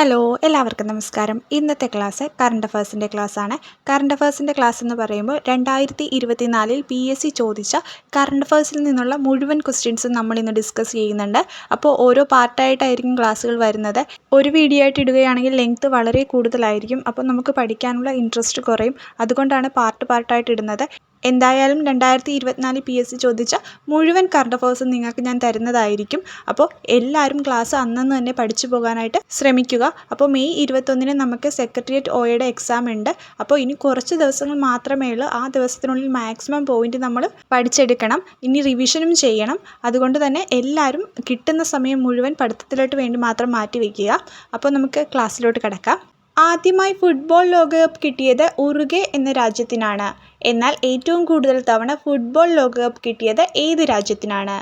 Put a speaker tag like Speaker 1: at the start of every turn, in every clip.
Speaker 1: Hello എല്ലാവർക്കും നമസ്കാരം. ഇന്നത്തെ ക്ലാസ് കറണ്ട് അഫേഴ്സിന്റെ ആണ്. കറണ്ട് അഫേഴ്സിന്റെ ക്ലാസ് എന്ന് പറയുമ്പോൾ രണ്ടായിരത്തി ഇരുപത്തിനാലിൽ പി എസ് സി ചോദിച്ച കറണ്ട് അഫേഴ്സിൽ നിന്നുള്ള മുഴുവൻ ക്വസ്റ്റ്യൻസും നമ്മൾ ഇന്ന് ഡിസ്കസ് ചെയ്യുന്നുണ്ട്. അപ്പോൾ ഓരോ പാർട്ടായിട്ടായിരിക്കും ക്ലാസ്സുകൾ വരുന്നത്. ഒരു വീഡിയോ ആയിട്ട് ഇടുകയാണെങ്കിൽ ലെങ്ത്ത് വളരെ കൂടുതലായിരിക്കും. അപ്പോൾ നമുക്ക് പഠിക്കാനുള്ള ഇൻട്രസ്റ്റ് കുറയും. അതുകൊണ്ടാണ് പാർട്ട് പാർട്ടായിട്ട് ഇടുന്നത്. എന്തായാലും രണ്ടായിരത്തി ഇരുപത്തിനാല് പി എസ് സി ചോദിച്ച മുഴുവൻ കറണ്ട് അഫേഴ്സും നിങ്ങൾക്ക് ഞാൻ തരുന്നതായിരിക്കും. അപ്പോൾ എല്ലാവരും ക്ലാസ് അന്നന്ന് തന്നെ പഠിച്ചു പോകാനായിട്ട് ശ്രമിക്കുക. അപ്പോൾ മെയ് ഇരുപത്തൊന്നിന് നമുക്ക് സെക്രട്ടേറിയറ്റ് ഒയുടെ എക്സാം ഉണ്ട്. അപ്പോൾ ഇനി കുറച്ച് ദിവസങ്ങൾ മാത്രമേ ഉള്ളൂ. ആ ദിവസത്തിനുള്ളിൽ മാക്സിമം പോയിന്റ് നമ്മൾ പഠിച്ചെടുക്കണം. ഇനി റിവിഷനും ചെയ്യണം. അതുകൊണ്ട് തന്നെ എല്ലാവരും കിട്ടുന്ന സമയം മുഴുവൻ പഠിത്തത്തിലോട്ട് വേണ്ടി മാത്രം മാറ്റി വയ്ക്കുക അപ്പോൾ നമുക്ക് ക്ലാസ്സിലോട്ട് കിടക്കാം. ആദ്യമായി ഫുട്ബോൾ ലോകകപ്പ് കിട്ടിയത് ഉറുഗെ എന്ന രാജ്യത്തിനാണ്. എന്നാൽ ഏറ്റവും കൂടുതൽ തവണ ഫുട്ബോൾ ലോകകപ്പ് കിട്ടിയത് ഏത് രാജ്യത്തിനാണ്?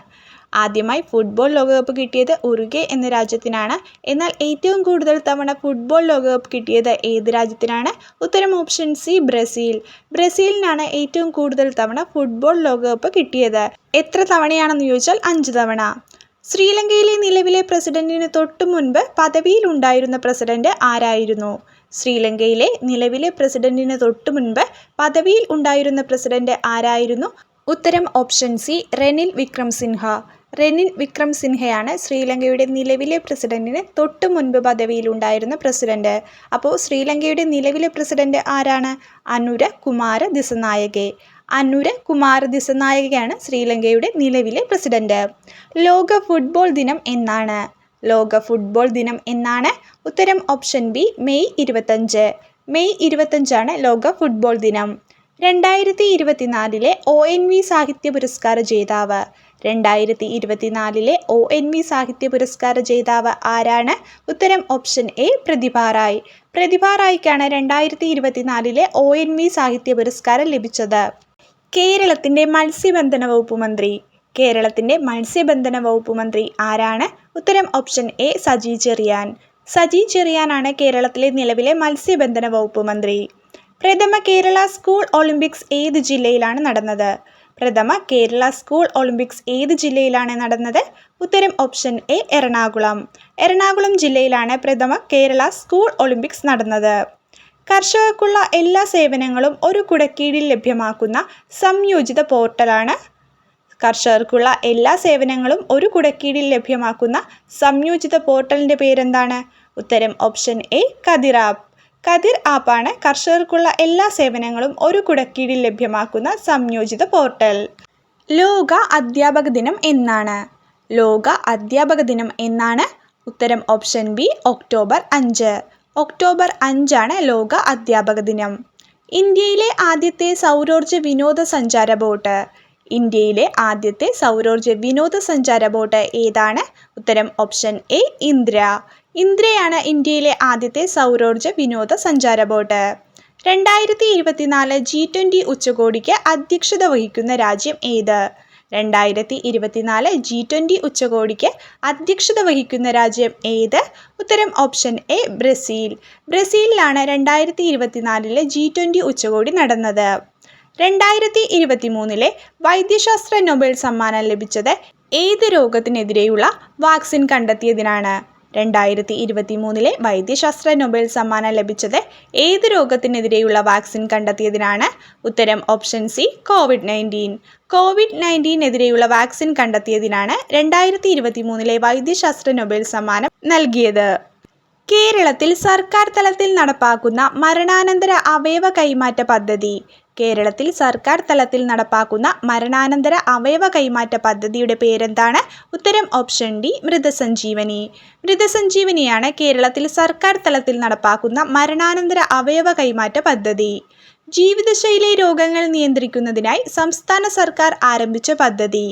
Speaker 1: ആദ്യമായി ഫുട്ബോൾ ലോകകപ്പ് കിട്ടിയത് ഉറുഗെ എന്ന രാജ്യത്തിനാണ്. എന്നാൽ ഏറ്റവും കൂടുതൽ തവണ ഫുട്ബോൾ ലോകകപ്പ് കിട്ടിയത് ഏത് രാജ്യത്തിനാണ്? ഉത്തരം ഓപ്ഷൻ സി ബ്രസീൽ. ബ്രസീലിനാണ് ഏറ്റവും കൂടുതൽ തവണ ഫുട്ബോൾ ലോകകപ്പ് കിട്ടിയത്. എത്ര തവണയാണെന്ന് ചോദിച്ചാൽ അഞ്ച് തവണ. ശ്രീലങ്കയിലെ നിലവിലെ പ്രസിഡന്റിന് തൊട്ടു മുൻപ് പദവിയിലുണ്ടായിരുന്ന പ്രസിഡന്റ് ആരായിരുന്നു? ശ്രീലങ്കയിലെ നിലവിലെ പ്രസിഡന്റിന് തൊട്ടു മുൻപ് പദവിയിൽ ഉണ്ടായിരുന്ന പ്രസിഡന്റ് ആരായിരുന്നു? ഉത്തരം option C Ranil Wickremesinghe Ranil വിക്രം സിൻഹയാണ് ശ്രീലങ്കയുടെ നിലവിലെ പ്രസിഡന്റിന് തൊട്ടു മുൻപ് പദവിയിലുണ്ടായിരുന്ന പ്രസിഡന്റ്. അപ്പോൾ ശ്രീലങ്കയുടെ നിലവിലെ പ്രസിഡന്റ് ആരാണ്? അനുര കുമാര ദിസനായകെ. അനുര കുമാരദിസനായകയാണ് ശ്രീലങ്കയുടെ നിലവിലെ പ്രസിഡന്റ്. ലോക ഫുട്ബോൾ ദിനം എന്നാണ്. ലോക ഫുട്ബോൾ ദിനം എന്നാണ്. ഉത്തരം ഓപ്ഷൻ ബി മെയ് ഇരുപത്തഞ്ച്. മെയ് ഇരുപത്തഞ്ചാണ് ലോക ഫുട്ബോൾ ദിനം. രണ്ടായിരത്തി ഇരുപത്തിനാലിലെ ഒ എൻ വി സാഹിത്യ പുരസ്കാര ജേതാവ്. രണ്ടായിരത്തി ഇരുപത്തിനാലിലെ ഒ എൻ വി സാഹിത്യ പുരസ്കാര ജേതാവ് ആരാണ്? ഉത്തരം ഓപ്ഷൻ എ പ്രതിഭ റായ്. പ്രതിഭ റായ്ക്കാണ് രണ്ടായിരത്തി ഇരുപത്തിനാലിലെ ഒ എൻ വി സാഹിത്യ പുരസ്കാരം ലഭിച്ചത്. കേരളത്തിന്റെ മത്സ്യബന്ധന വകുപ്പ് മന്ത്രി. കേരളത്തിന്റെ മത്സ്യബന്ധന വകുപ്പ് മന്ത്രി ആരാണ്? ഉത്തരം ഓപ്ഷൻ എ സജി ചെറിയാൻ. സജി ചെറിയാനാണ് കേരളത്തിലെ നിലവിലെ മത്സ്യബന്ധന വകുപ്പ് മന്ത്രി. പ്രഥമ കേരള സ്കൂൾ ഒളിമ്പിക്സ് ഏത് ജില്ലയിലാണ് നടന്നത്? പ്രഥമ കേരള സ്കൂൾ ഒളിമ്പിക്സ് ഏത് ജില്ലയിലാണ് നടന്നത്? ഉത്തരം ഓപ്ഷൻ എ എറണാകുളം. എറണാകുളം ജില്ലയിലാണ് പ്രഥമ കേരള സ്കൂൾ ഒളിമ്പിക്സ് നടന്നത്. കർഷകർക്കുള്ള എല്ലാ സേവനങ്ങളും ഒരു കുടക്കീഴിൽ ലഭ്യമാക്കുന്ന സംയോജിത പോർട്ടലാണ്. കർഷകർക്കുള്ള എല്ലാ സേവനങ്ങളും ഒരു കുടക്കീഴിൽ ലഭ്യമാക്കുന്ന സംയോജിത പോർട്ടലിന്റെ പേരെന്താണ്? ഉത്തരം ഓപ്ഷൻ എ കതിർ ആപ്പ്. കതിർ ആപ്പാണ് കർഷകർക്കുള്ള എല്ലാ സേവനങ്ങളും ഒരു കുടക്കീഴിൽ ലഭ്യമാക്കുന്ന സംയോജിത പോർട്ടൽ. ലോക അധ്യാപക ദിനം എന്നാണ്. ലോക അധ്യാപക ദിനം എന്നാണ്? ഉത്തരം ഓപ്ഷൻ ബി ഒക്ടോബർ അഞ്ച്. ഒക്ടോബർ അഞ്ചാണ് ലോക അധ്യാപക ദിനം. ഇന്ത്യയിലെ ആദ്യത്തെ സൗരോർജ വിനോദസഞ്ചാര ബോട്ട്. ഇന്ത്യയിലെ ആദ്യത്തെ സൗരോർജ വിനോദസഞ്ചാര ബോട്ട് ഏതാണ്? ഉത്തരം ഓപ്ഷൻ എ ഇന്ദ്ര. ഇന്ദ്രയാണ് ഇന്ത്യയിലെ ആദ്യത്തെ സൗരോർജ വിനോദസഞ്ചാര ബോട്ട്. രണ്ടായിരത്തി ഇരുപത്തിനാല് ജി ട്വന്റി ഉച്ചകോടിക്ക് അധ്യക്ഷത വഹിക്കുന്ന രാജ്യം ഏത്? രണ്ടായിരത്തി ഇരുപത്തിനാല് ജി ട്വന്റി ഉച്ചകോടിക്ക് അധ്യക്ഷത വഹിക്കുന്ന രാജ്യം ഏത്? ഉത്തരം ഓപ്ഷൻ എ ബ്രസീൽ. ബ്രസീലിലാണ് രണ്ടായിരത്തി ഇരുപത്തിനാലിലെ ജി ട്വന്റി ഉച്ചകോടി നടന്നത്. രണ്ടായിരത്തി ഇരുപത്തി മൂന്നിലെ വൈദ്യശാസ്ത്ര നൊബേൽ സമ്മാനം ലഭിച്ചത് ഏത് രോഗത്തിനെതിരെയുള്ള വാക്സിൻ കണ്ടെത്തിയതിനാണ്? രണ്ടായിരത്തി ഇരുപത്തി മൂന്നിലെ വൈദ്യശാസ്ത്ര നൊബേൽ സമ്മാനം ലഭിച്ചത് ഏത് രോഗത്തിനെതിരെയുള്ള വാക്സിൻ കണ്ടെത്തിയതിനാണ്? ഉത്തരം option C covid nineteen. Covid നയന്റീനെതിരെയുള്ള vaccine കണ്ടെത്തിയതിനാണ് രണ്ടായിരത്തി ഇരുപത്തി മൂന്നിലെ വൈദ്യശാസ്ത്ര നൊബേൽ സമ്മാനം നൽകിയത്. കേരളത്തിൽ സർക്കാർ തലത്തിൽ നടപ്പാക്കുന്ന മരണാനന്തര അവയവ കൈമാറ്റ പദ്ധതി. കേരളത്തിൽ സർക്കാർ തലത്തിൽ നടപ്പാക്കുന്ന മരണാനന്തര അവയവ കൈമാറ്റ പദ്ധതിയുടെ പേരെന്താണ്? ഉത്തരം ഓപ്ഷൻ ഡി മൃതസഞ്ജീവനി. മൃതസഞ്ജീവനിയാണ് കേരളത്തിൽ സർക്കാർ തലത്തിൽ നടപ്പാക്കുന്ന മരണാനന്തര അവയവ കൈമാറ്റ പദ്ധതി. ജീവിതശൈലി രോഗങ്ങൾ നിയന്ത്രിക്കുന്നതിനായി സംസ്ഥാന സർക്കാർ ആരംഭിച്ച പദ്ധതി.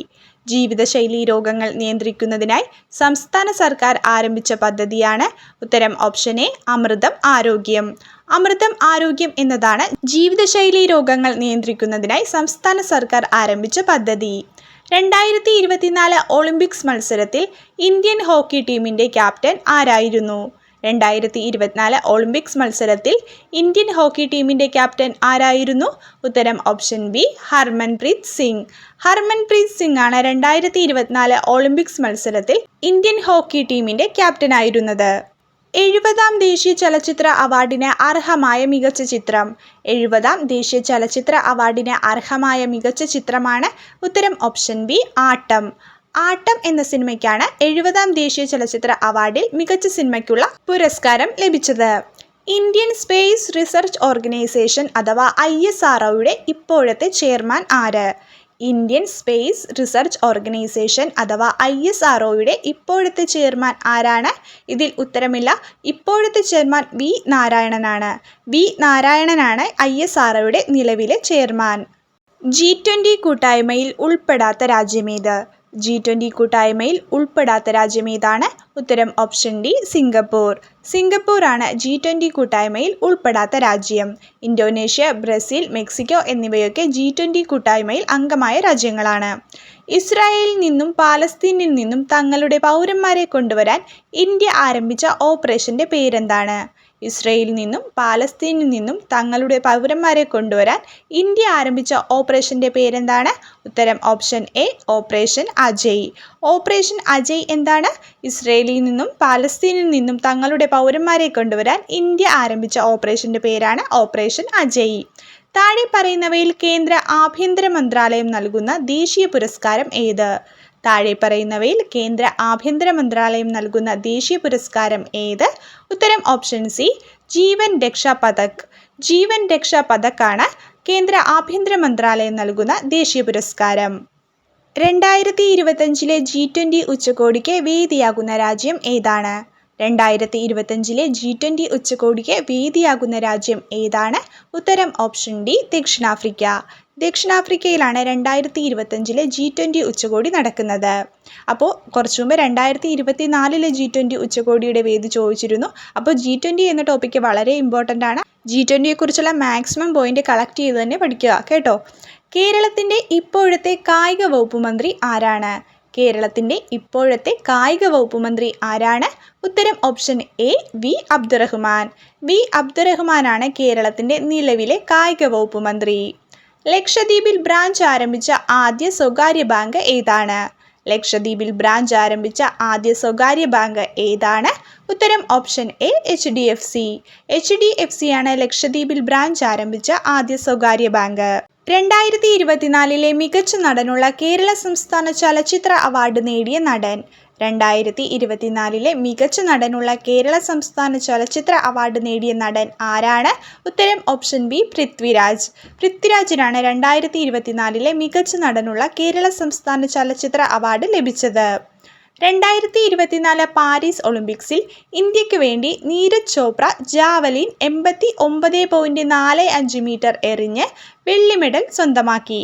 Speaker 1: ജീവിതശൈലി രോഗങ്ങൾ നിയന്ത്രിക്കുന്നതിനായി സംസ്ഥാന സർക്കാർ ആരംഭിച്ച പദ്ധതിയാണ് ഉത്തരം ഓപ്ഷൻ എ അമൃതം ആരോഗ്യം. അമൃതം ആരോഗ്യം എന്നതാണ് ജീവിതശൈലി രോഗങ്ങൾ നിയന്ത്രിക്കുന്നതിനായി സംസ്ഥാന സർക്കാർ ആരംഭിച്ച പദ്ധതി. രണ്ടായിരത്തി ഇരുപത്തിനാല് ഒളിമ്പിക്സ് മത്സരത്തിൽ ഇന്ത്യൻ ഹോക്കി ടീമിന്റെ ക്യാപ്റ്റൻ ആരായിരുന്നു? രണ്ടായിരത്തി ഇരുപത്തിനാല് ഒളിമ്പിക്സ് മത്സരത്തിൽ ഇന്ത്യൻ ഹോക്കി ടീമിന്റെ ക്യാപ്റ്റൻ ആരായിരുന്നു? ഉത്തരം ഓപ്ഷൻ ബി ഹർമൻപ്രീത് സിംഗ്. ഹർമൻപ്രീത് സിംഗ് ആണ് രണ്ടായിരത്തി ഇരുപത്തിനാല് ഒളിമ്പിക്സ് മത്സരത്തിൽ ഇന്ത്യൻ ഹോക്കി ടീമിന്റെ ക്യാപ്റ്റനായിരുന്നത് എഴുപതാം ദേശീയ ചലച്ചിത്ര അവാർഡിന് അർഹമായ മികച്ച ചിത്രം. എഴുപതാം ദേശീയ ചലച്ചിത്ര അവാർഡിന് അർഹമായ മികച്ച ചിത്രമാണ് ഉത്തരം ഓപ്ഷൻ ബി ആട്ടം. ആട്ടം എന്ന സിനിമയ്ക്കാണ് എഴുപതാം ദേശീയ ചലച്ചിത്ര അവാർഡിൽ മികച്ച സിനിമയ്ക്കുള്ള പുരസ്കാരം ലഭിച്ചത്. ഇന്ത്യൻ സ്പേസ് റിസർച്ച് ഓർഗനൈസേഷൻ അഥവാ ഐ എസ് ആർ ഒയുടെ ഇപ്പോഴത്തെ ചെയർമാൻ ആര്? ഇന്ത്യൻ സ്പേസ് റിസർച്ച് ഓർഗനൈസേഷൻ അഥവാ ഐ എസ് ആർ ഒയുടെ ഇപ്പോഴത്തെ ചെയർമാൻ ആരാണ്? ഇതിൽ ഉത്തരമില്ല. ഇപ്പോഴത്തെ ചെയർമാൻ വി നാരായണനാണ്. വി നാരായണനാണ് ഐ എസ് ആർ ഒയുടെ നിലവിലെ ചെയർമാൻ. ജി ട്വന്റി കൂട്ടായ്മയിൽ ഉൾപ്പെടാത്ത രാജ്യമേത്? ജി ട്വന്റി കൂട്ടായ്മയിൽ ഉൾപ്പെടാത്ത രാജ്യമേതാണ് ഉത്തരം ഓപ്ഷൻ ഡി സിംഗപ്പൂർ. സിംഗപ്പൂറാണ് ജി ട്വന്റി കൂട്ടായ്മയിൽ ഉൾപ്പെടാത്ത രാജ്യം. ഇന്തോനേഷ്യ ബ്രസീൽ മെക്സിക്കോ എന്നിവയൊക്കെ ജി ട്വന്റി കൂട്ടായ്മയിൽ അംഗമായ രാജ്യങ്ങളാണ്. ഇസ്രായേലിൽ നിന്നും പാലസ്തീനിൽ നിന്നും തങ്ങളുടെ പൗരന്മാരെ കൊണ്ടുവരാൻ ഇന്ത്യ ആരംഭിച്ച ഓപ്പറേഷന്റെ പേരെന്താണ്? ഇസ്രയേലിൽ നിന്നും പാലസ്തീനിൽ നിന്നും തങ്ങളുടെ പൗരന്മാരെ കൊണ്ടുവരാൻ ഇന്ത്യ ആരംഭിച്ച ഓപ്പറേഷന്റെ പേരെന്താണ്? ഉത്തരം option A operation Ajay. Operation Ajay എന്താണ്? ഇസ്രയേലിൽ നിന്നും പാലസ്തീനിൽ നിന്നും തങ്ങളുടെ പൗരന്മാരെ കൊണ്ടുവരാൻ ഇന്ത്യ ആരംഭിച്ച ഓപ്പറേഷന്റെ പേരാണ് ഓപ്പറേഷൻ അജയ്. താഴെ പറയുന്നവയിൽ കേന്ദ്ര ആഭ്യന്തര മന്ത്രാലയം നൽകുന്ന ദേശീയ പുരസ്കാരം ഏത്? താഴെ പറയുന്നവയിൽ കേന്ദ്ര ആഭ്യന്തര മന്ത്രാലയം നൽകുന്ന ദേശീയ പുരസ്കാരം ഏത്? ഉത്തരം ഓപ്ഷൻ സി ജീവൻ രക്ഷാ പതക് ജീവൻ രക്ഷാ പതക്കാണ് കേന്ദ്ര ആഭ്യന്തര മന്ത്രാലയം നൽകുന്ന ദേശീയ പുരസ്കാരം. രണ്ടായിരത്തി ഇരുപത്തഞ്ചിലെ ജി ട്വന്റി ഉച്ചകോടിക്ക് വേദിയാകുന്ന രാജ്യം ഏതാണ്? രണ്ടായിരത്തി ഇരുപത്തഞ്ചിലെ ജി ട്വന്റി ഉച്ചകോടിക്ക് വേദിയാകുന്ന രാജ്യം ഏതാണ്? ഉത്തരം ഓപ്ഷൻ ഡി ദക്ഷിണാഫ്രിക്ക. ദക്ഷിണാഫ്രിക്കയിലാണ് രണ്ടായിരത്തി ഇരുപത്തഞ്ചിലെ ജി ട്വന്റി ഉച്ചകോടി നടക്കുന്നത്. അപ്പോൾ കുറച്ചു മുമ്പ് രണ്ടായിരത്തി ഇരുപത്തി നാലിലെ ജി ട്വന്റി ഉച്ചകോടിയുടെ വേദി ചോദിച്ചിരുന്നു. അപ്പോൾ ജി ട്വന്റി എന്ന ടോപ്പിക്ക് വളരെ ഇമ്പോർട്ടന്റ് ആണ്. ജി ട്വന്റിയെക്കുറിച്ചുള്ള മാക്സിമം പോയിന്റ് കളക്ട് ചെയ്ത് തന്നെ പഠിക്കുക കേട്ടോ? കേരളത്തിന്റെ ഇപ്പോഴത്തെ കായിക വകുപ്പ് മന്ത്രി ആരാണ്? കേരളത്തിന്റെ ഇപ്പോഴത്തെ കായിക വകുപ്പ് മന്ത്രി ആരാണ്? ഉത്തരം option A V Abdurahman. V അബ്ദുറഹ്മാനാണ് കേരളത്തിന്റെ നിലവിലെ കായിക വകുപ്പ് മന്ത്രി. ലക്ഷദ്വീപിൽ ബ്രാഞ്ച് ആരംഭിച്ച ആദ്യ സ്വകാര്യ ബാങ്ക് ഏതാണ്? ലക്ഷദ്വീപിൽ ബ്രാഞ്ച് ആരംഭിച്ച ആദ്യ സ്വകാര്യ ബാങ്ക് ഏതാണ്? ഉത്തരം option A H D F C. H D F C ആണ് ലക്ഷദ്വീപിൽ ബ്രാഞ്ച് ആരംഭിച്ച ആദ്യ സ്വകാര്യ ബാങ്ക്. രണ്ടായിരത്തി ഇരുപത്തിനാലിലെ മികച്ച നടനുള്ള കേരള സംസ്ഥാന ചലച്ചിത്ര അവാർഡ് നേടിയ നടൻ രണ്ടായിരത്തി ഇരുപത്തിനാലിലെ മികച്ച നടനുള്ള കേരള സംസ്ഥാന ചലച്ചിത്ര അവാർഡ് നേടിയ നടൻ ആരാണ്? ഉത്തരം ഓപ്ഷൻ ബി പൃഥ്വിരാജ്. പൃഥ്വിരാജിനാണ് രണ്ടായിരത്തി ഇരുപത്തിനാലിലെ മികച്ച നടനുള്ള കേരള സംസ്ഥാന ചലച്ചിത്ര അവാർഡ് ലഭിച്ചത്. രണ്ടായിരത്തി ഇരുപത്തിനാല് പാരീസ് ഒളിമ്പിക്സിൽ ഇന്ത്യയ്ക്ക് വേണ്ടി നീരജ് ചോപ്ര ജാവലിൻ എൺപത്തി ഒമ്പത് പോയിന്റ് നാല് അഞ്ച് മീറ്റർ എറിഞ്ഞ് വെള്ളി മെഡൽ സ്വന്തമാക്കി.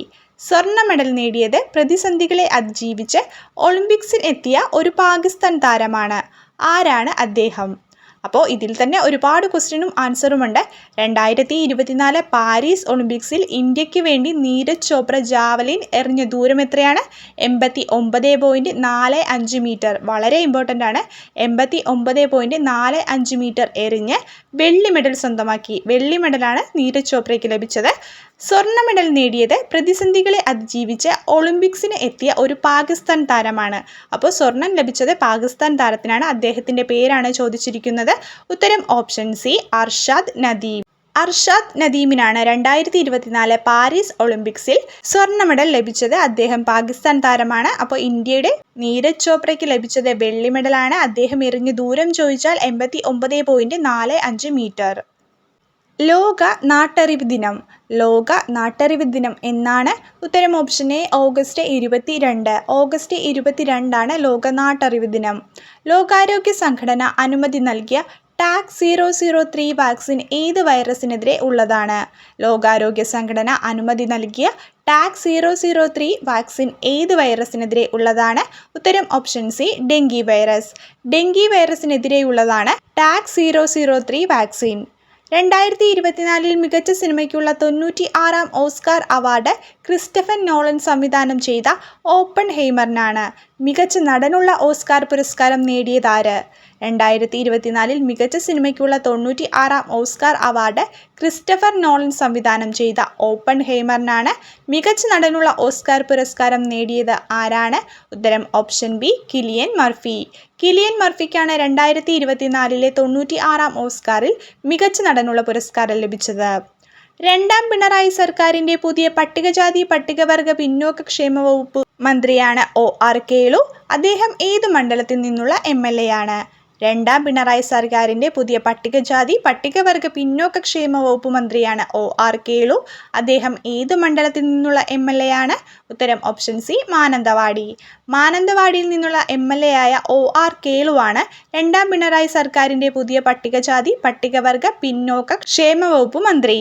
Speaker 1: സ്വർണ മെഡൽ നേടിയത് പ്രതിസന്ധികളെ അതിജീവിച്ച് ഒളിമ്പിക്സിൽ എത്തിയ ഒരു പാകിസ്ഥാൻ താരമാണ്. ആരാണ് അദ്ദേഹം? അപ്പോൾ ഇതിൽ തന്നെ ഒരുപാട് ക്വസ്റ്റ്യനും ആൻസറുമുണ്ട്. രണ്ടായിരത്തി ഇരുപത്തിനാല് പാരീസ് ഒളിമ്പിക്സിൽ ഇന്ത്യയ്ക്ക് വേണ്ടി നീരജ് ചോപ്ര ജാവലിൻ എറിഞ്ഞ ദൂരം എത്രയാണ്? എൺപത്തി ഒമ്പത് പോയിന്റ് നാല് അഞ്ച് മീറ്റർ. വളരെ ഇമ്പോർട്ടന്റ് ആണ്. എൺപത്തി ഒമ്പത് പോയിന്റ് നാല് അഞ്ച് മീറ്റർ എറിഞ്ഞ് വെള്ളി മെഡൽ സ്വന്തമാക്കി. വെള്ളി മെഡലാണ് നീരജ് ചോപ്രയ്ക്ക് ലഭിച്ചത്. സ്വർണ മെഡൽ നേടിയത് പ്രതിസന്ധികളെ അതിജീവിച്ച് ഒളിമ്പിക്സിന് എത്തിയ ഒരു പാകിസ്ഥാൻ താരമാണ്. അപ്പോൾ സ്വർണം ലഭിച്ചത് പാകിസ്ഥാൻ താരത്തിനാണ് അദ്ദേഹത്തിന്റെ പേരാണ് ചോദിച്ചിരിക്കുന്നത്. ഉത്തരം ഓപ്ഷൻ സി അർഷാദ് നദീം. അർഷാദ് നദീമിനാണ് രണ്ടായിരത്തി ഇരുപത്തിനാല് പാരീസ് ഒളിമ്പിക്സിൽ സ്വർണ മെഡൽ ലഭിച്ചത് അദ്ദേഹം പാകിസ്ഥാൻ താരമാണ്. അപ്പോൾ ഇന്ത്യയുടെ നീരജ് ചോപ്രയ്ക്ക് ലഭിച്ചത് വെള്ളി മെഡലാണ്. അദ്ദേഹം എറിഞ്ഞ് ദൂരം ചോദിച്ചാൽ എൺപത്തി ഒമ്പത് പോയിന്റ് നാല് അഞ്ച് മീറ്റർ. ലോക നാട്ടറിവ് ദിനം. ലോക നാട്ടറിവ് ദിനം എന്നാണ് ഉത്തരം ഓപ്ഷൻ എ ഓഗസ്റ്റ് ഇരുപത്തി രണ്ട് ഓഗസ്റ്റ് ഇരുപത്തി രണ്ടാണ് ലോക നാട്ടറിവ് ദിനം. ലോകാരോഗ്യ സംഘടന അനുമതി നൽകിയ TAK zero zero three vaccine ഏത് വൈറസിനെതിരെ ഉള്ളതാണ്? ലോകാരോഗ്യ സംഘടന അനുമതി നൽകിയ TAK zero zero three vaccine ഏത് വൈറസിനെതിരെ ഉള്ളതാണ്? ഉത്തരം option C dengue virus. Dengue വൈറസിനെതിരെയുള്ളതാണ് TAK zero zero three vaccine. രണ്ടായിരത്തി ഇരുപത്തിനാലിൽ മികച്ച സിനിമയ്ക്കുള്ള തൊണ്ണൂറ്റി ആറാം ഓസ്കാർ അവാർഡ് ക്രിസ്റ്റഫൻ നോളൻ സംവിധാനം ചെയ്ത ഓപ്പൺ ഹെയ്മറിനാണ്. മികച്ച നടനുള്ള ഓസ്കാർ പുരസ്കാരം നേടിയതാര് രണ്ടായിരത്തി ഇരുപത്തിനാലിൽ മികച്ച സിനിമയ്ക്കുള്ള തൊണ്ണൂറ്റി ആറാം ഓസ്കാർ അവാർഡ് ക്രിസ്റ്റഫർ നോളൻ സംവിധാനം ചെയ്ത ഓപ്പൺ ഹെയ്മറിനാണ് മികച്ച നടനുള്ള ഓസ്കാർ പുരസ്കാരം നേടിയത്. ആരാണ്? ഉത്തരം option B Cillian Murphy. Cillian മർഫിക്കാണ് രണ്ടായിരത്തി ഇരുപത്തിനാലിലെ തൊണ്ണൂറ്റി ആറാം ഓസ്കാറിൽ മികച്ച നടനുള്ള പുരസ്കാരം ലഭിച്ചത്. രണ്ടാം പിണറായി സർക്കാരിന്റെ പുതിയ പട്ടികജാതി പട്ടികവർഗ പിന്നോക്ക ക്ഷേമ വകുപ്പ് മന്ത്രിയാണ് ഒ ആർ കേളു. അദ്ദേഹം ഏത് മണ്ഡലത്തിൽ നിന്നുള്ള എ ആണ്? രണ്ടാം പിണറായി സർക്കാരിന്റെ പുതിയ പട്ടികജാതി പട്ടികവർഗ പിന്നോക്ക ക്ഷേമ വകുപ്പ് മന്ത്രിയാണ് ഒ ആർ കേളു. അദ്ദേഹം ഏത് മണ്ഡലത്തിൽ നിന്നുള്ള എം എൽ എ ആണ് ഉത്തരം ഓപ്ഷൻ സി മാനന്തവാടി. മാനന്തവാടിയിൽ നിന്നുള്ള എം എൽ എ ആയ ഒ ആർ കേളുവാണ് രണ്ടാം പിണറായി സർക്കാരിന്റെ പുതിയ പട്ടികജാതി പട്ടികവർഗ പിന്നോക്ക ക്ഷേമ വകുപ്പ് മന്ത്രി.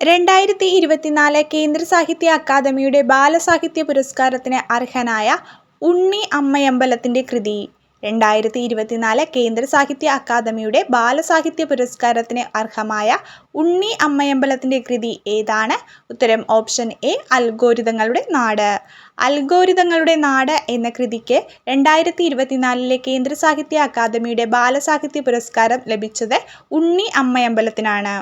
Speaker 1: രണ്ടായിരത്തി ഇരുപത്തിനാല് കേന്ദ്ര സാഹിത്യ അക്കാദമിയുടെ ബാലസാഹിത്യ പുരസ്കാരത്തിന് അർഹനായ ഉണ്ണി അമ്മയമ്പലത്തിന്റെ കൃതി. രണ്ടായിരത്തി ഇരുപത്തിനാല് കേന്ദ്ര സാഹിത്യ അക്കാദമിയുടെ ബാലസാഹിത്യ പുരസ്കാരത്തിന് അർഹമായ ഉണ്ണി അമ്മയമ്പലത്തിന്റെ കൃതി ഏതാണ്? ഉത്തരം ഓപ്ഷൻ എ അൽഗോരിതങ്ങളുടെ നാട്. അൽഗോരിതങ്ങളുടെ നാട് എന്ന കൃതിക്ക് രണ്ടായിരത്തി ഇരുപത്തിനാലിലെ കേന്ദ്ര സാഹിത്യ അക്കാദമിയുടെ ബാലസാഹിത്യ പുരസ്കാരം ലഭിച്ചത് ഉണ്ണി അമ്മയമ്പലത്തിനാണ്.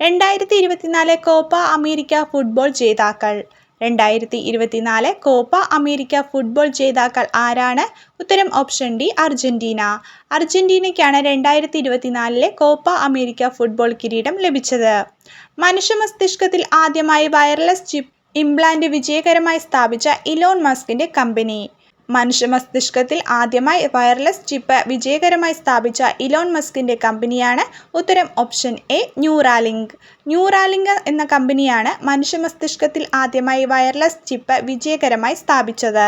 Speaker 1: രണ്ടായിരത്തി ഇരുപത്തിനാല് കോപ്പ അമേരിക്ക ഫുട്ബോൾ ജേതാക്കൾ. രണ്ടായിരത്തി ഇരുപത്തിനാല് കോപ്പ അമേരിക്ക ഫുട്ബോൾ ജേതാക്കൾ ആരാണ്? ഉത്തരം ഓപ്ഷൻ ഡി അർജന്റീന. അർജന്റീനയ്ക്കാണ് രണ്ടായിരത്തി ഇരുപത്തിനാലിലെ കോപ്പ അമേരിക്ക ഫുട്ബോൾ കിരീടം ലഭിച്ചത്. മനുഷ്യ മസ്തിഷ്കത്തിൽ ആദ്യമായി വയർലെസ് ചിപ്പ് ഇംപ്ലാന്റ് വിജയകരമായി സ്ഥാപിച്ച ഇലോൺ മസ്കിന്റെ കമ്പനി. മനുഷ്യ മസ്തിഷ്കത്തിൽ ആദ്യമായി വയർലെസ് ചിപ്പ് വിജയകരമായി സ്ഥാപിച്ച ഇലോൺ മസ്കിന്റെ കമ്പനിയാണ്. ഉത്തരം ഓപ്ഷൻ എ ന്യൂറാലിങ്ക് ന്യൂറാലിങ്ക് എന്ന കമ്പനിയാണ് മനുഷ്യ മസ്തിഷ്കത്തിൽ ആദ്യമായി വയർലെസ് ചിപ്പ് വിജയകരമായി സ്ഥാപിച്ചത്.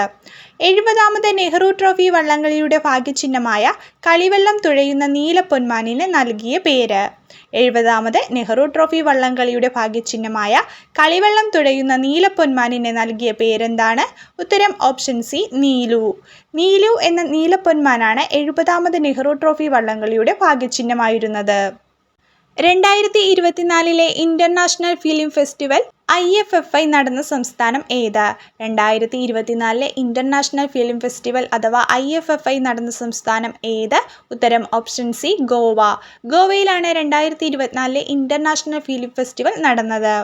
Speaker 1: എഴുപതാമത് നെഹ്റു ട്രോഫി വള്ളംകളിയുടെ ഭാഗ്യചിഹ്നമായ കളിവെള്ളം തുഴയുന്ന നീലപ്പൊന്മാനിന് നൽകിയ പേര്. എഴുപതാമത് നെഹ്റു ട്രോഫി വള്ളംകളിയുടെ ഭാഗ്യചിഹ്നമായ കളിവെള്ളം തുഴയുന്ന നീലപ്പൊന്മാനിന് നൽകിയ പേരെന്താണ്? ഉത്തരം ഓപ്ഷൻ സി നീലു. നീലു എന്ന നീലപ്പൊന്മാനാണ് എഴുപതാമത് നെഹ്റു ട്രോഫി വള്ളംകളിയുടെ ഭാഗ്യചിഹ്നമായിരുന്നത്. രണ്ടായിരത്തി ഇരുപത്തിനാലിലെ international film festival I F F I നടന്ന സംസ്ഥാനം ഏത്? രണ്ടായിരത്തി ഇരുപത്തിനാലിലെ ഇന്റർനാഷണൽ ഫിലിം ഫെസ്റ്റിവൽ അഥവാ ഐ എഫ് എഫ് ഐ നടന്ന സംസ്ഥാനം ഏത്? ഉത്തരം ഓപ്ഷൻ സി ഗോവ. ഗോവയിലാണ് രണ്ടായിരത്തി ഇരുപത്തിനാലിലെ ഇന്റർനാഷണൽ ഫിലിം ഫെസ്റ്റിവൽ നടന്നത്.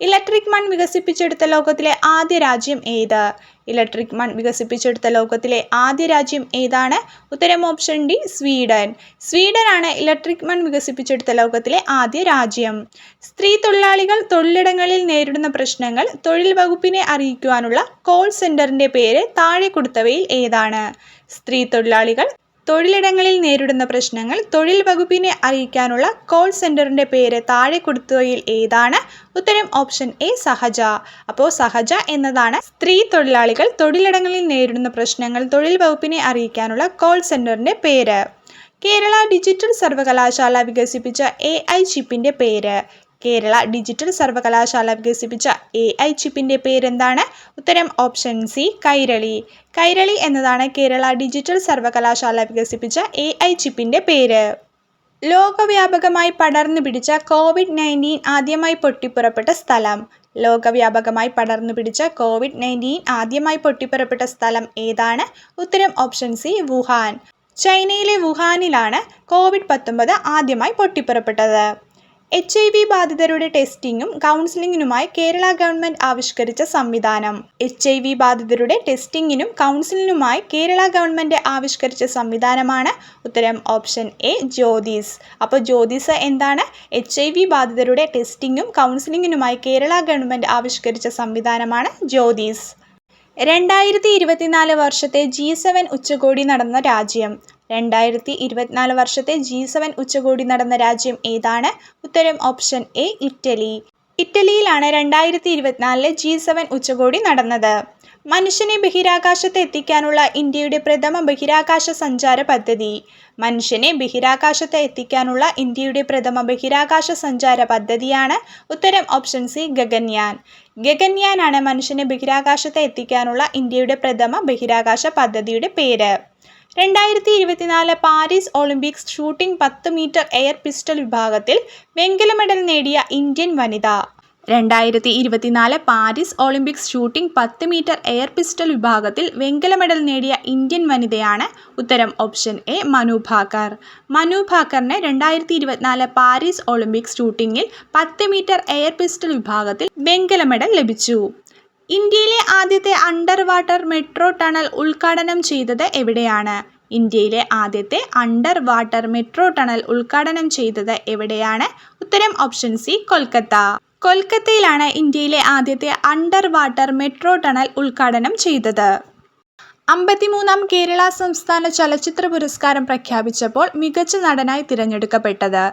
Speaker 1: ഇലക്ട്രിക് മൺ വികസിപ്പിച്ചെടുത്ത ലോകത്തിലെ ആദ്യ രാജ്യം ഏത്? ഇലക്ട്രിക് മൺ വികസിപ്പിച്ചെടുത്ത ലോകത്തിലെ ആദ്യ രാജ്യം ഏതാണ്? ഉത്തരം ഓപ്ഷൻ ഡി സ്വീഡൻ. സ്വീഡനാണ് ഇലക്ട്രിക് മൺ വികസിപ്പിച്ചെടുത്ത ലോകത്തിലെ ആദ്യ രാജ്യം. സ്ത്രീ തൊഴിലാളികൾ തൊഴിലിടങ്ങളിൽ നേരിടുന്ന പ്രശ്നങ്ങൾ തൊഴിൽ വകുപ്പിനെ അറിയിക്കുവാനുള്ള കോൾ സെന്ററിന്റെ പേര് താഴെ കൊടുത്തവയിൽ ഏതാണ്? സ്ത്രീ തൊഴിലാളികൾ തൊഴിലിടങ്ങളിൽ നേരിടുന്ന പ്രശ്നങ്ങൾ തൊഴിൽ വകുപ്പിനെ അറിയിക്കാനുള്ള കോൾ സെന്ററിന്റെ പേര് താഴെ കൊടുത്തവയിൽ ഏതാണ്? ഉത്തരം ഓപ്ഷൻ എ സഹജ. അപ്പോൾ സഹജ എന്നതാണ് സ്ത്രീ തൊഴിലാളികൾ തൊഴിലിടങ്ങളിൽ നേരിടുന്ന പ്രശ്നങ്ങൾ തൊഴിൽ വകുപ്പിനെ അറിയിക്കാനുള്ള കോൾ സെന്ററിന്റെ പേര്. കേരള ഡിജിറ്റൽ സർവകലാശാല വികസിപ്പിച്ച എ ഐ ചിപ്പിന്റെ പേര്. കേരള ഡിജിറ്റൽ സർവകലാശാല വികസിപ്പിച്ച എ ഐ ചിപ്പിന്റെ പേരെന്താണ്? ഉത്തരം ഓപ്ഷൻ സി കൈരളി. കൈരളി എന്നതാണ് കേരള ഡിജിറ്റൽ സർവകലാശാല വികസിപ്പിച്ച എ ഐ ചിപ്പിന്റെ പേര്. ലോകവ്യാപകമായി പടർന്നു പിടിച്ച കോവിഡ് നയന്റീൻ ആദ്യമായി പൊട്ടിപ്പുറപ്പെട്ട സ്ഥലം. ലോകവ്യാപകമായി പടർന്നു പിടിച്ച കോവിഡ് നയന്റീൻ ആദ്യമായി പൊട്ടിപ്പുറപ്പെട്ട സ്ഥലം ഏതാണ്? ഉത്തരം ഓപ്ഷൻ സി വുഹാൻ. ചൈനയിലെ വുഹാനിലാണ് കോവിഡ് പത്തൊമ്പത് ആദ്യമായി പൊട്ടിപ്പുറപ്പെട്ടത്. എച്ച് ഐ വി ബാധിതരുടെ ടെസ്റ്റിംഗും കൗൺസിലിംഗിനുമായി കേരള ഗവൺമെന്റ് ആവിഷ്കരിച്ച സംവിധാനം. എച്ച് ഐ വി ബാധിതരുടെ ടെസ്റ്റിംഗിനും കൗൺസിലിംഗിനുമായി കേരള ഗവൺമെന്റ് ആവിഷ്കരിച്ച സംവിധാനമാണ് ഉത്തരം ഓപ്ഷൻ എ ജ്യോതിസ്. അപ്പോൾ ജ്യോതിസ് എന്താണ്? എച്ച് ഐ വി ബാധിതരുടെ ടെസ്റ്റിംഗും കൗൺസിലിംഗിനുമായി കേരള ഗവൺമെന്റ് ആവിഷ്കരിച്ച സംവിധാനമാണ് ജ്യോതിസ്. രണ്ടായിരത്തി ഇരുപത്തിനാല് വർഷത്തെ ജി സെവൻ ഉച്ചകോടി നടന്ന രാജ്യം. രണ്ടായിരത്തി ഇരുപത്തിനാല് വർഷത്തെ ജി സെവൻ ഉച്ചകോടി നടന്ന രാജ്യം ഏതാണ്? ഉത്തരം ഓപ്ഷൻ എ ഇറ്റലി. ഇറ്റലിയിലാണ് രണ്ടായിരത്തി ഇരുപത്തിനാലിലെ ജി സെവൻ ഉച്ചകോടി നടന്നത്. മനുഷ്യനെ ബഹിരാകാശത്ത് എത്തിക്കാനുള്ള ഇന്ത്യയുടെ പ്രഥമ ബഹിരാകാശ സഞ്ചാര പദ്ധതി. മനുഷ്യനെ ബഹിരാകാശത്ത് എത്തിക്കാനുള്ള ഇന്ത്യയുടെ പ്രഥമ ബഹിരാകാശ സഞ്ചാര പദ്ധതിയാണ് ഉത്തരം ഓപ്ഷൻ സി ഗഗൻയാൻ. ഗഗൻയാനാണ് മനുഷ്യനെ ബഹിരാകാശത്ത് എത്തിക്കാനുള്ള ഇന്ത്യയുടെ പ്രഥമ ബഹിരാകാശ പദ്ധതിയുടെ പേര്. രണ്ടായിരത്തി ഇരുപത്തിനാല് പാരീസ് ഒളിമ്പിക്സ് ഷൂട്ടിംഗ് പത്ത് മീറ്റർ എയർ പിസ്റ്റൾ വിഭാഗത്തിൽ വെങ്കല മെഡൽ നേടിയ ഇന്ത്യൻ വനിത. രണ്ടായിരത്തി ഇരുപത്തിനാല് പാരീസ് ഒളിമ്പിക്സ് ഷൂട്ടിംഗ് പത്ത് മീറ്റർ എയർ പിസ്റ്റൾ വിഭാഗത്തിൽ വെങ്കല മെഡൽ നേടിയ ഇന്ത്യൻ വനിതയാണ് ഉത്തരം ഓപ്ഷൻ എ മനു ഭാക്കർ. മനു ഭാക്കറിന് രണ്ടായിരത്തി ഇരുപത്തിനാല് പാരീസ് ഒളിമ്പിക്സ് ഷൂട്ടിംഗിൽ പത്ത് മീറ്റർ എയർ പിസ്റ്റൾ വിഭാഗത്തിൽ വെങ്കല മെഡൽ ലഭിച്ചു. ഇന്ത്യയിലെ ആദ്യത്തെ അണ്ടർ വാട്ടർ മെട്രോ ടണൽ ഉദ്ഘാടനം ചെയ്തത് എവിടെയാണ്? ഇന്ത്യയിലെ ആദ്യത്തെ അണ്ടർ വാട്ടർ മെട്രോ ടണൽ ഉദ്ഘാടനം ചെയ്തത് എവിടെയാണ്? ഉത്തരം ഓപ്ഷൻ സി കൊൽക്കത്ത. കൊൽക്കത്തയിലാണ് ഇന്ത്യയിലെ ആദ്യത്തെ അണ്ടർ വാട്ടർ മെട്രോ ടണൽ ഉദ്ഘാടനം ചെയ്തത്. അമ്പത്തിമൂന്നാം കേരള സംസ്ഥാന ചലച്ചിത്ര പുരസ്കാരം പ്രഖ്യാപിച്ചപ്പോൾ മികച്ച നടനായി തിരഞ്ഞെടുക്കപ്പെട്ടത്.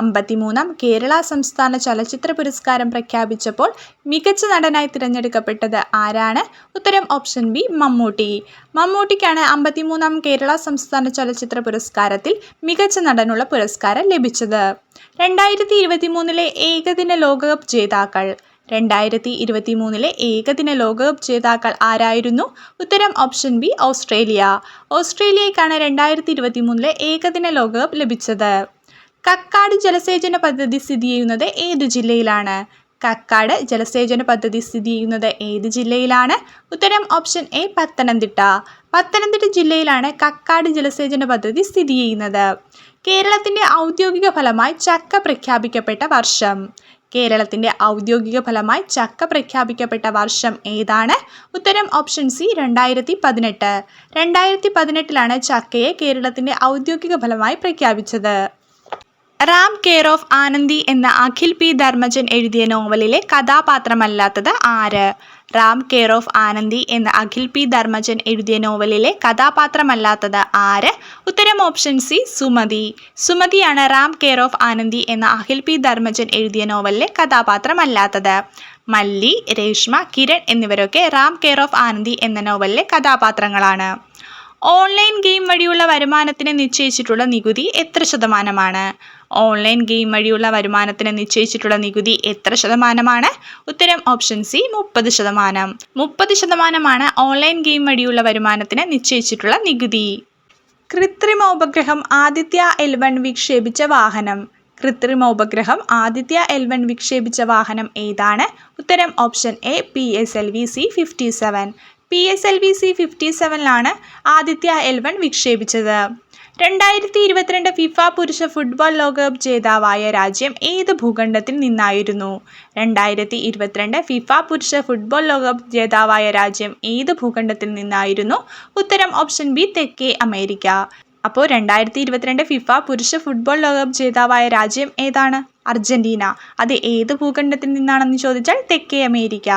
Speaker 1: അമ്പത്തിമൂന്നാം കേരള സംസ്ഥാന ചലച്ചിത്ര പുരസ്കാരം പ്രഖ്യാപിച്ചപ്പോൾ മികച്ച നടനായി തിരഞ്ഞെടുക്കപ്പെട്ടത് ആരാണ്? ഉത്തരം ഓപ്ഷൻ ബി മമ്മൂട്ടി. മമ്മൂട്ടിക്കാണ് അമ്പത്തിമൂന്നാം കേരള സംസ്ഥാന ചലച്ചിത്ര പുരസ്കാരത്തിൽ മികച്ച നടനുള്ള പുരസ്കാരം ലഭിച്ചത്. രണ്ടായിരത്തി ഇരുപത്തി മൂന്നിലെ ഏകദിന ലോകകപ്പ് ജേതാക്കൾ. രണ്ടായിരത്തി ഇരുപത്തി മൂന്നിലെ ഏകദിന ലോകകപ്പ് ജേതാക്കൾ ആരായിരുന്നു? ഉത്തരം ഓപ്ഷൻ ബി ഓസ്ട്രേലിയ. ഓസ്ട്രേലിയക്കാണ് രണ്ടായിരത്തി ഇരുപത്തി മൂന്നിലെ ഏകദിന ലോകകപ്പ് ലഭിച്ചത്. കക്കാട് ജലസേചന പദ്ധതി സ്ഥിതി ചെയ്യുന്നത് ഏത് ജില്ലയിലാണ്? കക്കാട് ജലസേചന പദ്ധതി സ്ഥിതി ചെയ്യുന്നത് ഏത് ജില്ലയിലാണ്? ഉത്തരം ഓപ്ഷൻ എ പത്തനംതിട്ട. പത്തനംതിട്ട ജില്ലയിലാണ് കക്കാട് ജലസേചന പദ്ധതി സ്ഥിതി ചെയ്യുന്നത്. കേരളത്തിന്റെ ഔദ്യോഗിക ഫലമായി ചക്ക പ്രഖ്യാപിക്കപ്പെട്ട വർഷം. കേരളത്തിന്റെ ഔദ്യോഗിക ഫലമായി ചക്ക പ്രഖ്യാപിക്കപ്പെട്ട വർഷം ഏതാണ്? ഉത്തരം ഓപ്ഷൻ സി രണ്ടായിരത്തി പതിനെട്ട് രണ്ടായിരത്തി പതിനെട്ടിലാണ് ചക്കയെ കേരളത്തിന്റെ ഔദ്യോഗിക ഫലമായി പ്രഖ്യാപിച്ചത്. റാം കെയർ ഓഫ് ആനന്ദി എന്ന അഖിൽ പി ധർമ്മജൻ എഴുതിയ നോവലിലെ കഥാപാത്രമല്ലാത്തത് ആര്? റാം കെയർ ഓഫ് ആനന്ദി എന്ന അഖിൽ പി ധർമ്മജൻ എഴുതിയ നോവലിലെ കഥാപാത്രമല്ലാത്തത് ആര്? ഉത്തരം ഓപ്ഷൻ സി സുമതി. സുമതിയാണ് റാം കെയർ ഓഫ് ആനന്ദി എന്ന അഖിൽ പി ധർമ്മജൻ എഴുതിയ നോവലിലെ കഥാപാത്രമല്ലാത്തത്. മല്ലി രേഷ്മ കിരൺ എന്നിവരൊക്കെ റാം കെയർ ഓഫ് ആനന്ദി എന്ന നോവലിലെ കഥാപാത്രങ്ങളാണ്. ഓൺലൈൻ ഗെയിം വഴിയുള്ള വരുമാനത്തിന് നിശ്ചയിച്ചിട്ടുള്ള നികുതി എത്ര ശതമാനമാണ്? ഓൺലൈൻ ഗെയിം വഴിയുള്ള വരുമാനത്തിന് നിശ്ചയിച്ചിട്ടുള്ള നികുതി എത്ര ശതമാനമാണ്? ഉത്തരം ഓപ്ഷൻ സി മുപ്പത് ശതമാനം. മുപ്പത് ശതമാനമാണ് ഓൺലൈൻ ഗെയിം വഴിയുള്ള വരുമാനത്തിന് നിശ്ചയിച്ചിട്ടുള്ള നികുതി. കൃത്രിമ ഉപഗ്രഹം ആദിത്യ എൽ വൺ വിക്ഷേപിച്ച വാഹനം. കൃത്രിമ ഉപഗ്രഹം ആദിത്യ എൽ വൺ വിക്ഷേപിച്ച വാഹനം ഏതാണ്? ഉത്തരം option A P S L V C fifty seven P S L V C fifty സെവനിലാണ് Aditya L one വിക്ഷേപിച്ചത്. രണ്ടായിരത്തി ഇരുപത്തിരണ്ട് ഫിഫ പുരുഷ ഫുട്ബോൾ ലോകകപ്പ് ജേതാവായ രാജ്യം ഏത് ഭൂഖണ്ഡത്തിൽ നിന്നായിരുന്നു? രണ്ടായിരത്തി ഇരുപത്തിരണ്ട് ഫിഫ പുരുഷ ഫുട്ബോൾ ലോകകപ്പ് ജേതാവായ രാജ്യം ഏത് ഭൂഖണ്ഡത്തിൽ നിന്നായിരുന്നു? ഉത്തരം ഓപ്ഷൻ ബി തെക്കേ അമേരിക്ക. അപ്പോൾ രണ്ടായിരത്തി ഇരുപത്തിരണ്ട് ഫിഫ പുരുഷ ഫുട്ബോൾ ലോകകപ്പ് ജേതാവായ രാജ്യം ഏതാണ്? അർജന്റീന. അത് ഏത് ഭൂഖണ്ഡത്തിൽ നിന്നാണെന്ന് ചോദിച്ചാൽ തെക്കേ അമേരിക്ക.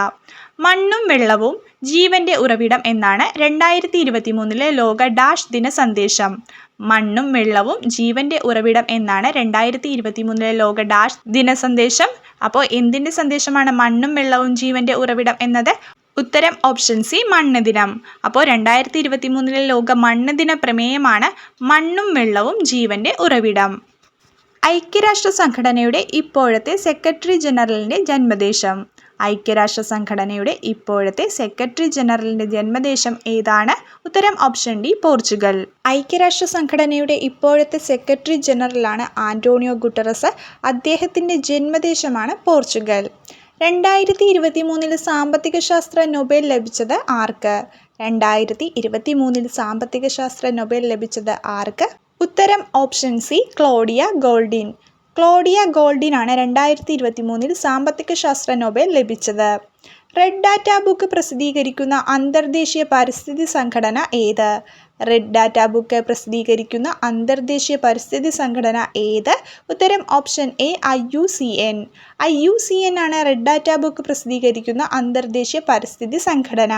Speaker 1: മണ്ണും വെള്ളവും ജീവന്റെ ഉറവിടം എന്നാണ് രണ്ടായിരത്തി ഇരുപത്തി മൂന്നിലെ ലോക ഡാഷ് ദിന സന്ദേശം. മണ്ണും വെള്ളവും ജീവന്റെ ഉറവിടം എന്നാണ് രണ്ടായിരത്തി ഇരുപത്തി മൂന്നിലെ ലോക ഡാഷ് ദിന സന്ദേശം. അപ്പോൾ എന്തിന്റെ സന്ദേശമാണ് മണ്ണും വെള്ളവും ജീവന്റെ ഉറവിടം എന്നത്? ഉത്തരം ഓപ്ഷൻ സി മണ്ണ് ദിനം അപ്പോൾ രണ്ടായിരത്തി ഇരുപത്തി മൂന്നിലെ ലോക മണ്ണ് ദിന പ്രമേയമാണ് മണ്ണും വെള്ളവും ജീവന്റെ ഉറവിടം. ഐക്യരാഷ്ട്ര സംഘടനയുടെ ഇപ്പോഴത്തെ സെക്രട്ടറി ജനറലിന്റെ ജന്മദേശം. ഐക്യരാഷ്ട്ര സംഘടനയുടെ ഇപ്പോഴത്തെ സെക്രട്ടറി ജനറലിന്റെ ജന്മദേശം ഏതാണ്? ഉത്തരം ഓപ്ഷൻ ഡി പോർച്ചുഗൽ. ഐക്യരാഷ്ട്ര സംഘടനയുടെ ഇപ്പോഴത്തെ സെക്രട്ടറി ജനറലാണ് ആന്റോണിയോ ഗുട്ടറസ്. അദ്ദേഹത്തിന്റെ ജന്മദേശമാണ് പോർച്ചുഗൽ. രണ്ടായിരത്തി ഇരുപത്തി മൂന്നിൽ സാമ്പത്തിക ശാസ്ത്ര നൊബേൽ ലഭിച്ചത് ആർക്ക്? രണ്ടായിരത്തി ഇരുപത്തി മൂന്നിൽ സാമ്പത്തിക ശാസ്ത്ര നൊബേൽ ലഭിച്ചത് ആർക്ക്? ഉത്തരം option C Claudia Goldin. Claudia ഗോൾഡിനാണ് രണ്ടായിരത്തി ഇരുപത്തി മൂന്നിൽ സാമ്പത്തിക ശാസ്ത്ര നൊബേൽ ലഭിച്ചത്. റെഡ് ഡാറ്റ ബുക്ക് പ്രസിദ്ധീകരിക്കുന്ന അന്തർദേശീയ പരിസ്ഥിതി സംഘടന ഏത്? റെഡ് ഡാറ്റ ബുക്ക് പ്രസിദ്ധീകരിക്കുന്ന അന്തർദേശീയ പരിസ്ഥിതി സംഘടന ഏത്? ഉത്തരം option A I U C N I U C N ആണ് റെഡ് ഡാറ്റ ബുക്ക് പ്രസിദ്ധീകരിക്കുന്ന അന്തർദേശീയ പരിസ്ഥിതി സംഘടന.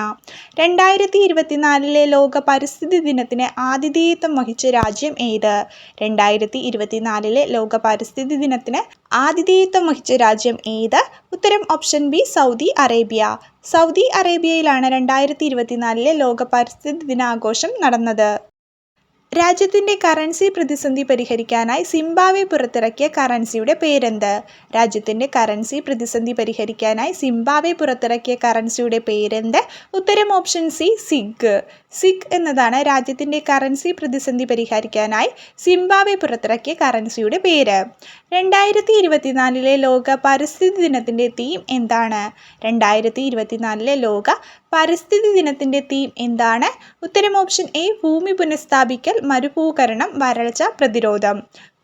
Speaker 1: രണ്ടായിരത്തി ഇരുപത്തിനാലിലെ ലോക പരിസ്ഥിതി ദിനത്തിന് ആതിഥേയത്വം വഹിച്ച രാജ്യം ഏത്? രണ്ടായിരത്തി ഇരുപത്തിനാലിലെ ലോക പരിസ്ഥിതി ദിനത്തിന് ആതിഥേയത്വം വഹിച്ച രാജ്യം ഏത്? ഉത്തരം option B Saudi Arabia Saudi അറേബ്യയിലാണ് രണ്ടായിരത്തി ഇരുപത്തിനാലിലെ ലോക പരിസ്ഥിതി ദിനാഘോഷം നടന്നത്. രാജ്യത്തിന്റെ കറൻസി പ്രതിസന്ധി പരിഹരിക്കാനായി സിംബാബ്വെ പുറത്തിറക്കിയ കറൻസിയുടെ പേരെന്ത്? രാജ്യത്തിന്റെ കറൻസി പ്രതിസന്ധി പരിഹരിക്കാനായി സിംബാബ്വെ പുറത്തിറക്കിയ കറൻസിയുടെ പേരെന്ത്? ഉത്തരം ഓപ്ഷൻ സി സിഗ് സിഗ് എന്നതാണ് രാജ്യത്തിന്റെ കറൻസി പ്രതിസന്ധി പരിഹരിക്കാനായി സിംബാബ്വെ പുറത്തിറക്കിയ കറൻസിയുടെ പേര്. രണ്ടായിരത്തി ഇരുപത്തിനാലിലെ ലോക പരിസ്ഥിതി ദിനത്തിന്റെ തീം എന്താണ്? രണ്ടായിരത്തി ഇരുപത്തിനാലിലെ ലോക പരിസ്ഥിതി ദിനത്തിന്റെ തീം എന്താണ്? ഉത്തരം ഓപ്ഷൻ എ ഭൂമി പുനഃസ്ഥാപിക്കൽ മരുഭൂകരണം വരൾച്ച പ്രതിരോധം.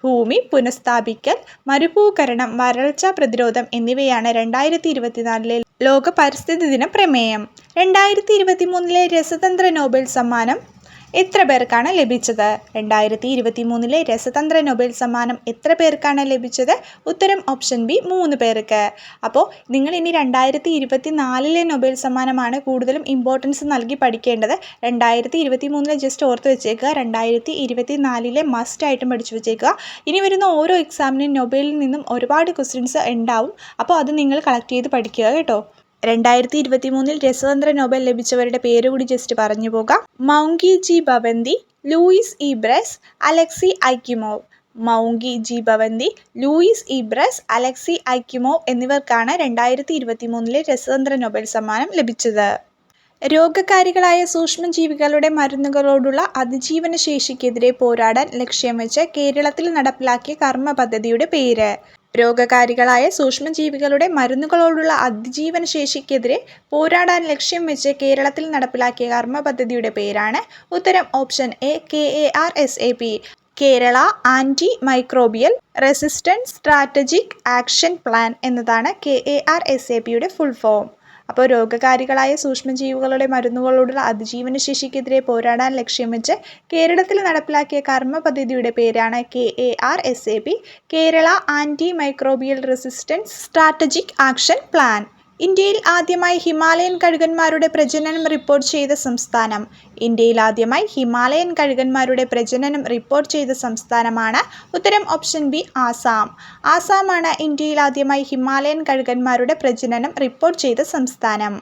Speaker 1: ഭൂമി പുനഃസ്ഥാപിക്കൽ മരുഭൂകരണം വരൾച്ച പ്രതിരോധം എന്നിവയാണ് രണ്ടായിരത്തി ഇരുപത്തിനാലിലെ ലോക പരിസ്ഥിതി ദിന പ്രമേയം. രണ്ടായിരത്തി ഇരുപത്തി മൂന്നിലെ രസതന്ത്ര നോബൽ സമ്മാനം എത്ര പേർക്കാണ് ലഭിച്ചത്? രണ്ടായിരത്തി ഇരുപത്തി മൂന്നിലെ രസതന്ത്ര നൊബേൽ സമ്മാനം എത്ര പേർക്കാണ് ലഭിച്ചത്? ഉത്തരം ഓപ്ഷൻ ബി മൂന്ന് പേർക്ക്. അപ്പോൾ നിങ്ങൾ ഇനി രണ്ടായിരത്തി ഇരുപത്തി നാലിലെ നൊബേൽ സമ്മാനമാണ് കൂടുതലും ഇമ്പോർട്ടൻസ് നൽകി പഠിക്കേണ്ടത്. രണ്ടായിരത്തി ഇരുപത്തി മൂന്നിലെ ജസ്റ്റ് ഓർത്ത് വെച്ചേക്കുക. രണ്ടായിരത്തി ഇരുപത്തി നാലിലെ മസ്റ്റ് ആയിട്ടും പഠിച്ചു വെച്ചേക്കുക. ഇനി വരുന്ന ഓരോ എക്സാമിനും നൊബേലിൽ നിന്നും ഒരുപാട് ക്വസ്റ്റ്യൻസ് ഉണ്ടാവും. അപ്പോൾ അത് നിങ്ങൾ കളക്ട് ചെയ്ത് പഠിക്കുക കേട്ടോ. രണ്ടായിരത്തി ഇരുപത്തി മൂന്നിൽ രസതന്ത്ര നോബൽ ലഭിച്ചവരുടെ പേര് കൂടി ജസ്റ്റ് പറഞ്ഞു പോകാം. Moungi G Bawendi Louis E Brus Alexei Ekimov Moungi G Bawendi Louis E Brus Alexei Ekimov എന്നിവർക്കാണ് രണ്ടായിരത്തി ഇരുപത്തി മൂന്നിലെ രസതന്ത്ര നോബൽ സമ്മാനം ലഭിച്ചത്. രോഗകാരികളായ സൂക്ഷ്മജീവികളുടെ മരുന്നുകളോടുള്ള അതിജീവന ശേഷിക്കെതിരെ പോരാടാൻ ലക്ഷ്യം വെച്ച് കേരളത്തിൽ നടപ്പിലാക്കിയ കർമ്മ പദ്ധതിയുടെ പേര്. രോഗകാരികളായ സൂക്ഷ്മജീവികളുടെ മരുന്നുകളോടുള്ള അതിജീവന ശേഷിക്കെതിരെ പോരാടാൻ ലക്ഷ്യം വെച്ച് കേരളത്തിൽ നടപ്പിലാക്കിയ കർമ്മ പദ്ധതിയുടെ പേരാണ് ഉത്തരം option A K A R S A P. Kerala anti microbial resistance strategic action plan എന്നതാണ് K A R S A പിയുടെ ഫുൾ ഫോം. അപ്പോൾ രോഗകാരികളായ സൂക്ഷ്മജീവികളുടെ മരുന്നുകളോടുള്ള അതിജീവന ശേഷിക്കെതിരെ പോരാടാൻ ലക്ഷ്യം വെച്ച് കേരളത്തിൽ നടപ്പിലാക്കിയ കർമ്മ പദ്ധതിയുടെ പേരാണ് K A R S A P. Kerala anti microbial resistance strategic action plan. ഇന്ത്യയിൽ ആദ്യമായി ഹിമാലയൻ കഴുകന്മാരുടെ പ്രജനനം റിപ്പോർട്ട് ചെയ്ത സംസ്ഥാനം. ഇന്ത്യയിൽ ആദ്യമായി ഹിമാലയൻ കഴുകന്മാരുടെ പ്രജനനം റിപ്പോർട്ട് ചെയ്ത സംസ്ഥാനമാണ് ഉത്തരം ഓപ്ഷൻ ബി ആസാം. ആസാമാണ് ഇന്ത്യയിൽ ആദ്യമായി ഹിമാലയൻ കഴുകന്മാരുടെ പ്രജനനം റിപ്പോർട്ട് ചെയ്ത സംസ്ഥാനം.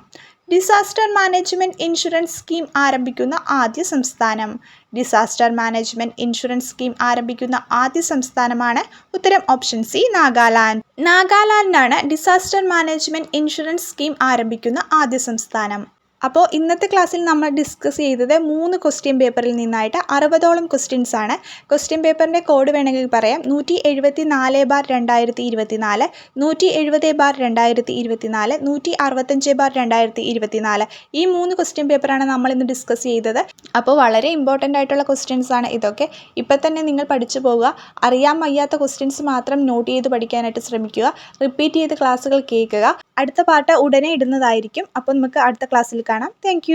Speaker 1: ഡിസാസ്റ്റർ മാനേജ്മെന്റ് ഇൻഷുറൻസ് സ്കീം ആരംഭിക്കുന്ന ആദ്യ സംസ്ഥാനം. ഡിസാസ്റ്റർ മാനേജ്മെന്റ് ഇൻഷുറൻസ് സ്കീം ആരംഭിക്കുന്ന ആദ്യ സംസ്ഥാനമാണ് ഉത്തരം ഓപ്ഷൻ സി നാഗാലാൻഡ്. നാഗാലാൻഡാണ് ഡിസാസ്റ്റർ മാനേജ്മെന്റ് ഇൻഷുറൻസ് സ്കീം ആരംഭിക്കുന്ന ആദ്യ സംസ്ഥാനം. അപ്പോൾ ഇന്നത്തെ ക്ലാസ്സിൽ നമ്മൾ ഡിസ്കസ് ചെയ്തത് മൂന്ന് ക്വസ്റ്റ്യൻ പേപ്പറിൽ നിന്നായിട്ട് അറുപതോളം ക്വസ്റ്റ്യൻസ് ആണ്. ക്വസ്റ്റ്യൻ പേപ്പറിന്റെ കോഡ് വേണമെങ്കിൽ പറയാം. നൂറ്റി എഴുപത്തി നാല് ബാർ രണ്ടായിരത്തി ഇരുപത്തി നാല് നൂറ്റി എഴുപത് ബാർ രണ്ടായിരത്തി ഇരുപത്തി നാല് നൂറ്റി അറുപത്തഞ്ച് ബാർ രണ്ടായിരത്തി ഇരുപത്തി നാല് ഈ മൂന്ന് ക്വസ്റ്റ്യൻ പേപ്പറാണ് നമ്മൾ ഇന്ന് ഡിസ്കസ് ചെയ്തത്. അപ്പോൾ വളരെ ഇമ്പോർട്ടന്റ് ആയിട്ടുള്ള ക്വസ്റ്റ്യൻസ് ആണ് ഇതൊക്കെ. ഇപ്പം തന്നെ നിങ്ങൾ പഠിച്ചു പോവുക. അറിയാൻ വയ്യാത്ത ക്വസ്റ്റ്യൻസ് മാത്രം നോട്ട് ചെയ്ത് പഠിക്കാനായിട്ട് ശ്രമിക്കുക. റിപ്പീറ്റ് ചെയ്ത് ക്ലാസ്സുകൾ കേൾക്കുക. അടുത്ത പാട്ട് ഉടനെ ഇടുന്നതായിരിക്കും. അപ്പോൾ നമുക്ക് അടുത്ത ക്ലാസ്സിൽ കാണാം താങ്ക്